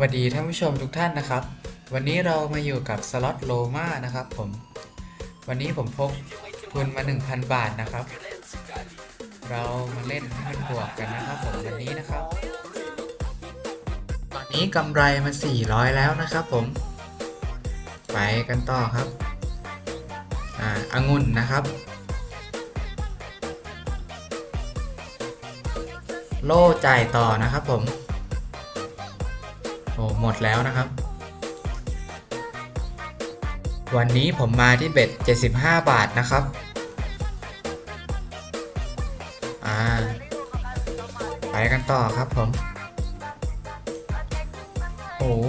วัสดีท่านผู้ชมทุกท่านนะครับ วันนี้เรามาอยู่กับสล็อตโลมานะครับผม วันนี้ผมพกทุนมา 1,000 บาทนะครับ เรามาเล่นให้มันบวกกันนะครับผมวันนี้นะครับ ตอนนี้กำไรมัน400 แล้วนะครับผม ไปกันต่อครับ อ่าองุ่นนะครับ โล่จ่ายต่อนะครับผม อ้หมดแล้วนะครับ วันนี้ผมมาที่เบ็ด 75 บาทนะครับ อ่า ไปกันต่อครับผม โอ้โห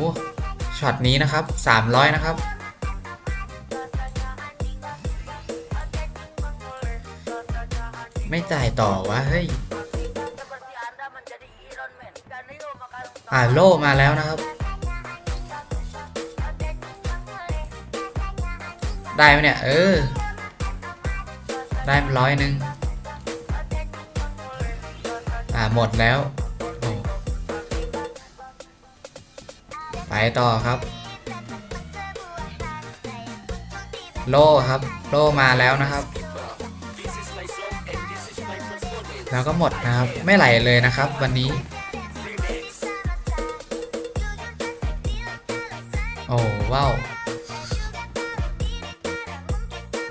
ช็อตนี้นะครับ 300 นะครับ ไม่จ่ายต่อวะเฮ้ย อ่าโล่มาแล้วนะครับ ได้ไหมเนี่ย เออ ได้มร้อยหนึ่งอ่าหมดแล้ว ไปต่อครับ โล่ครับ โล่มาแล้วนะครับแล้วก็หมดนะครับ ไม่ไหลเลยนะครับ วันนี้ ว่าว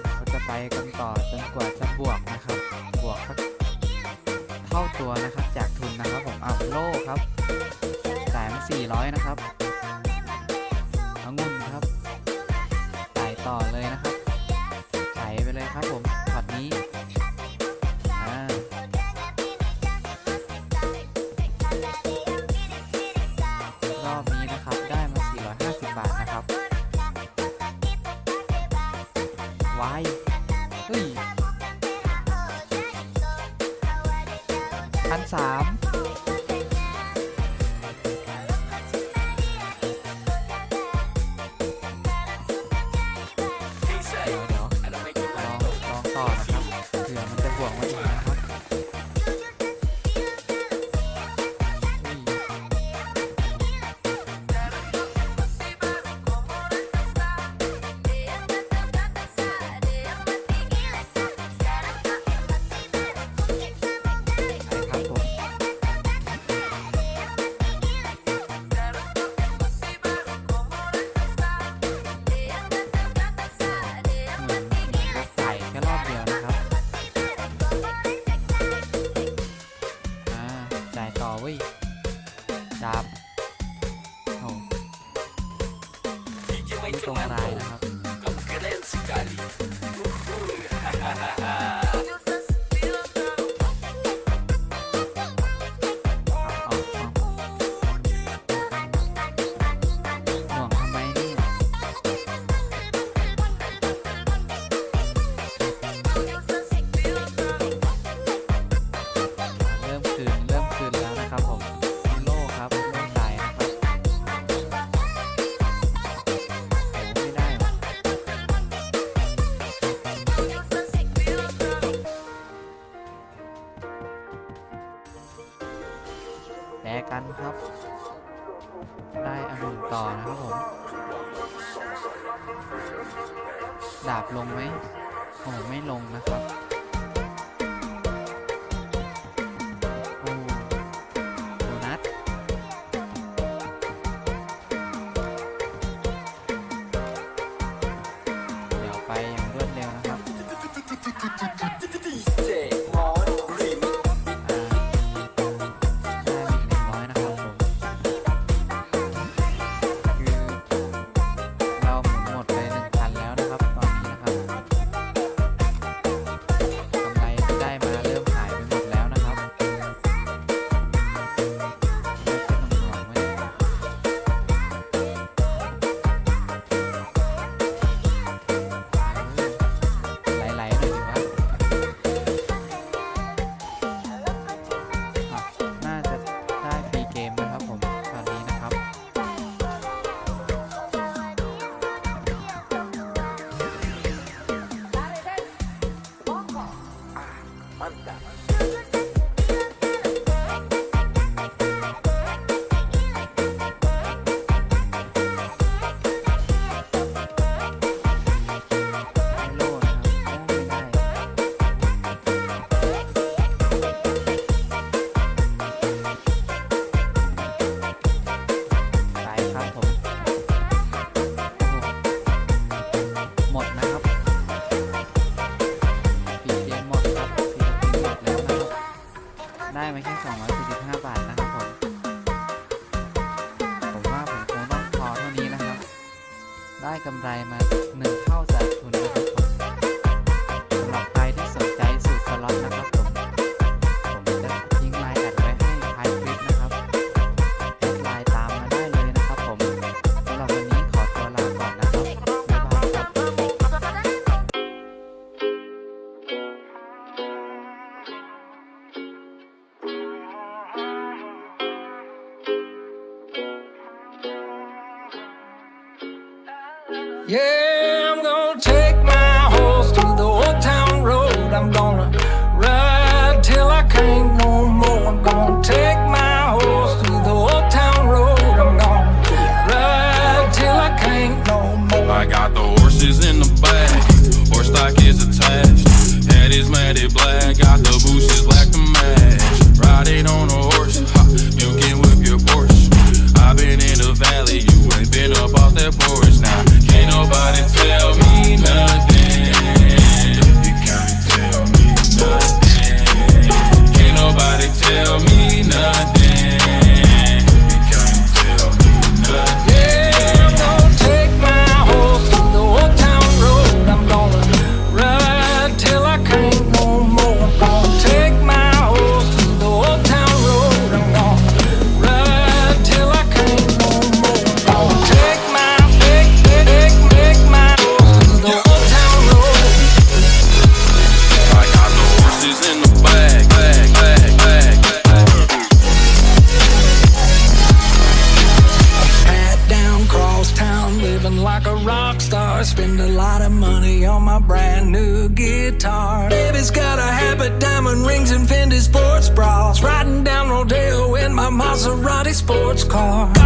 เราจะไปกันต่อจนกว่าจะบวกนะครับ บวกสักเท่าตัวนะครับ จากทุนนะครับผมอัพโลครับจ่ายมา400 นะครับ 3 นครับ ได้องุ่นต่อนะครับผม ดาบลงไหมโอ้ไม่ลงนะครับโอ้โบนัสเดี๋ยวไปอย่างรวดเร็วนะครับ เไมาแค่245บาทนะครับผม ผมว่าผมคงต้องพอเท่านี้นะครับ ได้กำไรมา1 Maserati sports car.